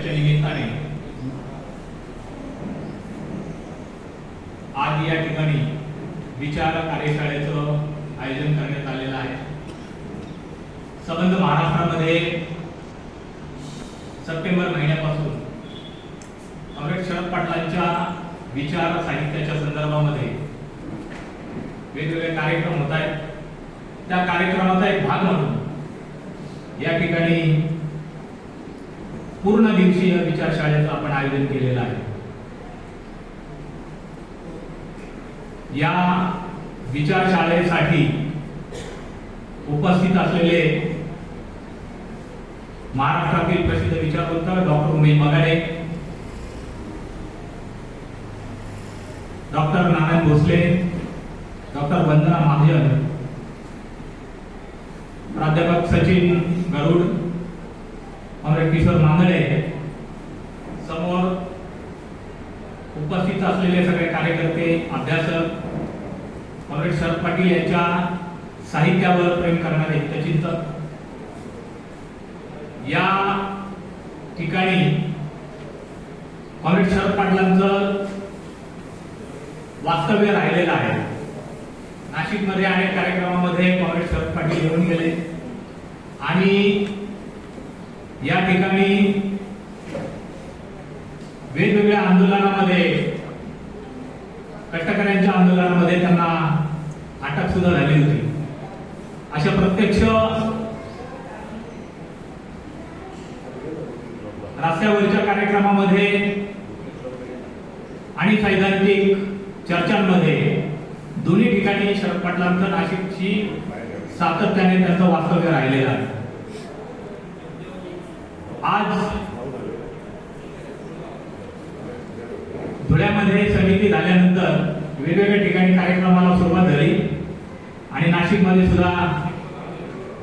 वर्षाच्या निमित्ताने आज या ठिकाणी विचार कार्यशाळेचं आयोजन करण्यात आलेलं आहे. संबंध महाराष्ट्रामध्ये सप्टेंबर महिन्यापासून कॉम्रेड शरद पाटलांच्या विचार साहित्याच्या संदर्भामध्ये वेगवेगळे कार्यक्रम होत आहेत. त्या कार्यक्रमाचा एक भाग म्हणून या ठिकाणी पूर्ण दिवसीय विचारशाळेचं आपण आयोजन केलेलं आहे. या विचार शाळेसाठी उपस्थित असलेले महाराष्ट्रातील प्रसिद्ध विचारवंत doctor Umesh Magade doctor Narayan Bhosale doctor Vandana Mahajan प्राध्यापक सचिन गरुड कॉम्रेड किशोर मांदळे समोर उपस्थित असलेले सगळे कार्यकर्ते अभ्यासक अमरेश शरद पाटील यांच्या साहित्यावर प्रेम करणारे हितचिंतक या ठिकाणी कॉम्रेड शरद पाटलांचं वास्तव्य राहिलेलं आहे. नाशिकमध्ये अनेक कार्यक्रमामध्ये कॉम्रेड शरद पाटील येऊन गेले. आणि या ठिकाणी वेगवेगळ्या आंदोलनामध्ये कष्टकऱ्यांच्या आंदोलनामध्ये त्यांना अटक सुद्धा झाली होती. अशा प्रत्यक्ष रस्त्यावरच्या कार्यक्रमामध्ये आणि सैद्धांतिक चर्चांमध्ये दोन्ही ठिकाणी शरद पाटलांचं नाशिकची सातत्याने त्यांचं वास्तव्य राहिलेलं आहे. आज धुळ्यामध्ये समिती झाल्यानंतर वेगवेगळ्या ठिकाणी कार्यक्रमाला सुरुवात झाली. आणि नाशिकमध्ये सुद्धा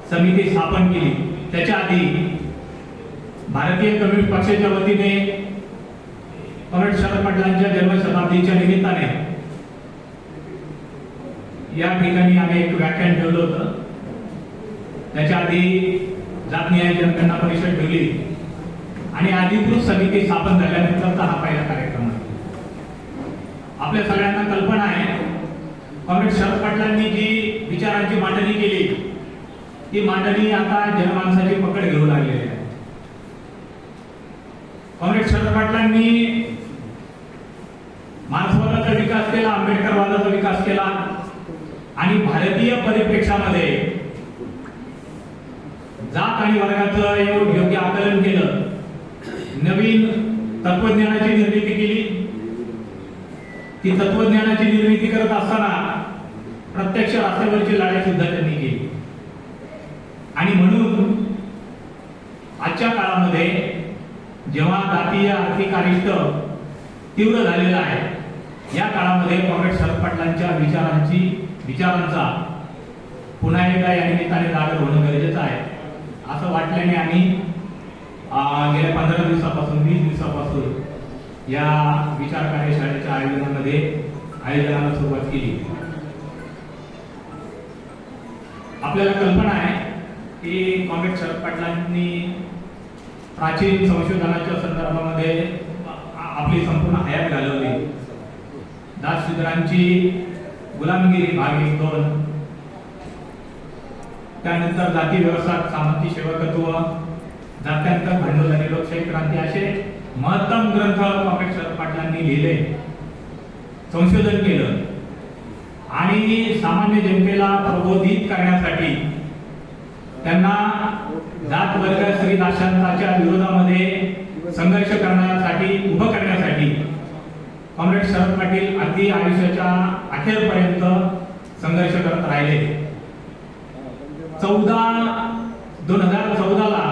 समिती स्थापन केली. त्याच्या आधी भारतीय कम्युनिस्ट पक्षाच्या वतीने कॉम्रेड शरद पाटलांच्या जन्मशताब्दीच्या निमित्ताने या ठिकाणी आम्ही एक व्याख्यान ठेवलं होतं. त्याच्या आधी जात न्याय जनगणना परिषद ठेवली आणि अधिकृत समिती स्थापन झाल्यानंतरचा हा पहिला कार्यक्रम आहे. आपल्या सगळ्यांना कल्पना आहे कॉम्रेड शरद पाटलांनी जी विचारांची मांडणी केली ती मांडणी आता जनमानसाची पकड घेऊ लागलेली आहे. कॉम्रेड शरद पाटलांनी मानसवादाचा विकास केला आंबेडकरवादाचा विकास केला आणि भारतीय परिप्रेक्षामध्ये जात आणि वर्गाचं एक योग्य आकलन केलं. नवीन तत्वज्ञानाची निर्मिती केली. ती तत्वज्ञानाची निर्मिती करत असताना प्रत्यक्ष रस्त्यावरची लढाई सुद्धा त्यांनी केली. आणि म्हणून आजच्या काळामध्ये जेव्हा जातीय आर्थिक अरिष्ट तीव्र झालेलं आहे या काळामध्ये कॉम्रेड शरद पाटलांच्या विचारांची विचारांचा पुन्हा एकदा या निमित्ताने जागर होणं गरजेचं आहे. असं वाटल्याने आम्ही. गेल्या पंधरा दिवसापासून वीस दिवसापासून या विचार कार्यशाळेच्या आयोजनामध्ये आयोजनाला सुरुवात केली. आपल्याला कल्पना आहे की कॉम्रेड शरद पाटलांनी प्राचीन संशोधनाच्या संदर्भामध्ये आपली संपूर्ण हयात घालवली. दासशूद्रांची गुलामगिरी भाग एक दोन. त्यानंतर जाती व्यवस्था सामंती सेवकत्व जात्यांतर भांडवल आणि लोकशाही क्रांती असे महत्तम ग्रंथ कॉम्रेड शरद पाटलांनी लिहिले संशोधन केलं. आणि सामान्य जनतेला प्रबोधित करण्यासाठी त्यांना जात वर्ग स्त्री दाशांताच्या विरोधामध्ये संघर्ष करण्यासाठी उभं करण्यासाठी कॉम्रेड शरद पाटील अगदी आयुष्याच्या अखेरपर्यंत संघर्ष करत राहिले. चौदा दोन हजार चौदाला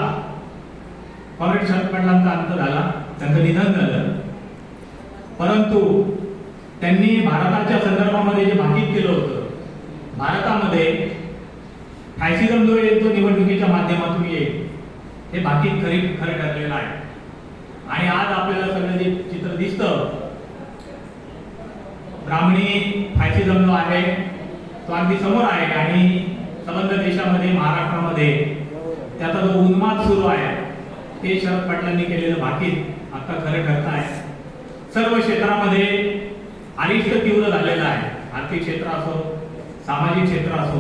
कॉम्रेड शरद पाटलांचा अंत झाला त्यांचं निधन झालं. परंतु त्यांनी भारताच्या संदर्भामध्ये जे भाकीत केलं होतं भारतामध्ये फॅसिझम जो येतो निवडणुकीच्या माध्यमातून येईल हे भाकीत खरी खरं ठरलेलं आहे. आणि आज आपल्याला सगळं जे चित्र दिसतं ब्राह्मणी फॅसिझम जो आहे तो अगदी समोर आहे आणि समग्र देशामध्ये महाराष्ट्रामध्ये त्याचा जो उन्माद सुरू आहे हे शरद पाटलांनी केलेलं भाकीत आता खरं ठरत आहे सर्व क्षेत्रामध्ये अरिष्ट तीव्र झालेलं आहे. आर्थिक क्षेत्र असो सामाजिक क्षेत्र असो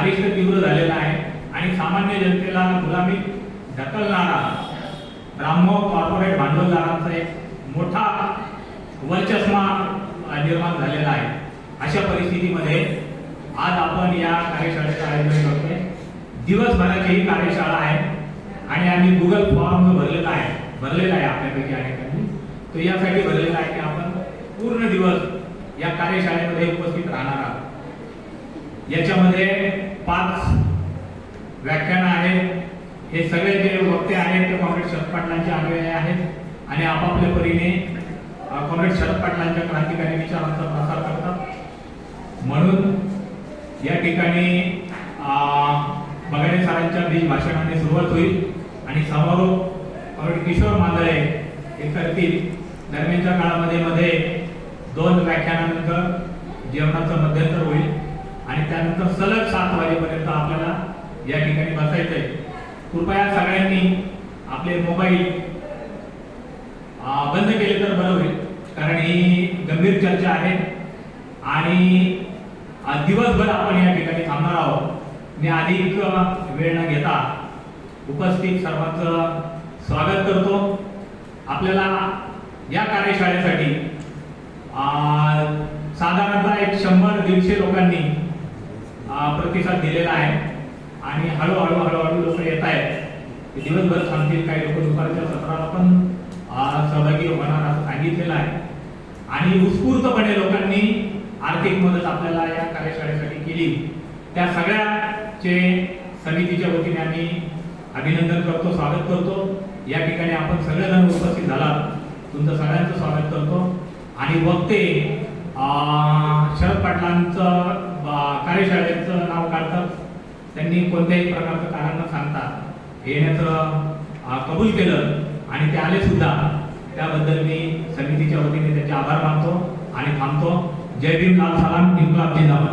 अरिष्ट तीव्र झालेला आहे. आणि सामान्य जनतेला गुलामी ढकलणारा ब्राह्मो कॉर्पोरेट भांडवलदारांचा एक मोठा वर्चस्मा निर्माण झालेला आहे. अशा परिस्थितीमध्ये आज आपण या कार्यशाळेचं आयोजन करतोय. दिवसभराची ही कार्यशाळा आहे आणि आम्ही गुगल फॉर्म भरलेला आहे. भरलेला आहे आपल्यापैकी अनेकांनी. तो यासाठी भरलेला आहे की आपण पूर्ण दिवस या कार्यशाळेमध्ये उपस्थित राहणार आहोत. याच्यामध्ये पाच व्याख्यानं आहेत. हे सगळे जे वक्ते आहेत ते कॉम्रेड शरद पाटलांचे अनुयायी आहेत. आणि आपापल्या परीने कॉम्रेड शरद पाटलांच्या क्रांतिकारी विचारांचा प्रसार करतात. म्हणून या ठिकाणी अ, बगाडे सरांच्या बीज भाषणाने सुरुवात होईल आणि समारोप किशोर मांदळे हे करतील. दरम्यानच्या काळामध्ये मध्ये दोन व्याख्यानानंतर जेवणाचं मध्यंतर होईल आणि त्यानंतर सलग सात वाजेपर्यंत आपल्याला या ठिकाणी बसायचं आहे. कृपया सगळ्यांनी आपले मोबाईल बंद केले तर बरं होईल. कारण ही गंभीर चर्चा आहे आणि आज दिवसभर आपण या ठिकाणी थांबणार आहोत. मी अधिक वेळ न घेता उपस्थित सर्वांचं स्वागत करतो. आपल्याला या कार्यशाळेसाठी साधारणतः एक शंभर दीडशे लोकांनी प्रतिसाद दिलेला आहे. आणि हळूहळू हळूहळू लोक येत आहेत. दिवसभर थांबतील काही लोक दुपारच्या सत्राला पण सहभागी होणार असं सांगितलेलं आहे. आणि उत्स्फूर्तपणे लोकांनी आर्थिक मदत आपल्याला या कार्यशाळेसाठी केली. त्या सगळ्याचे समितीच्या वतीने आम्ही अभिनंदन करतो स्वागत करतो. या ठिकाणी आपण सगळेजण उपस्थित झाला. तुमचं सगळ्यांचं स्वागत करतो. आणि वक्ते शरद पाटलांचं कार्यशाळेचं नाव काढतात. त्यांनी कोणत्याही प्रकारचं कारण न सांगता येण्याचं कबूल केलं आणि ते आले सुद्धा त्याबद्दल मी समितीच्या वतीने त्यांचे आभार मानतो आणि थांबतो. যেদিন আল সালাম ইনকলাবটি নামে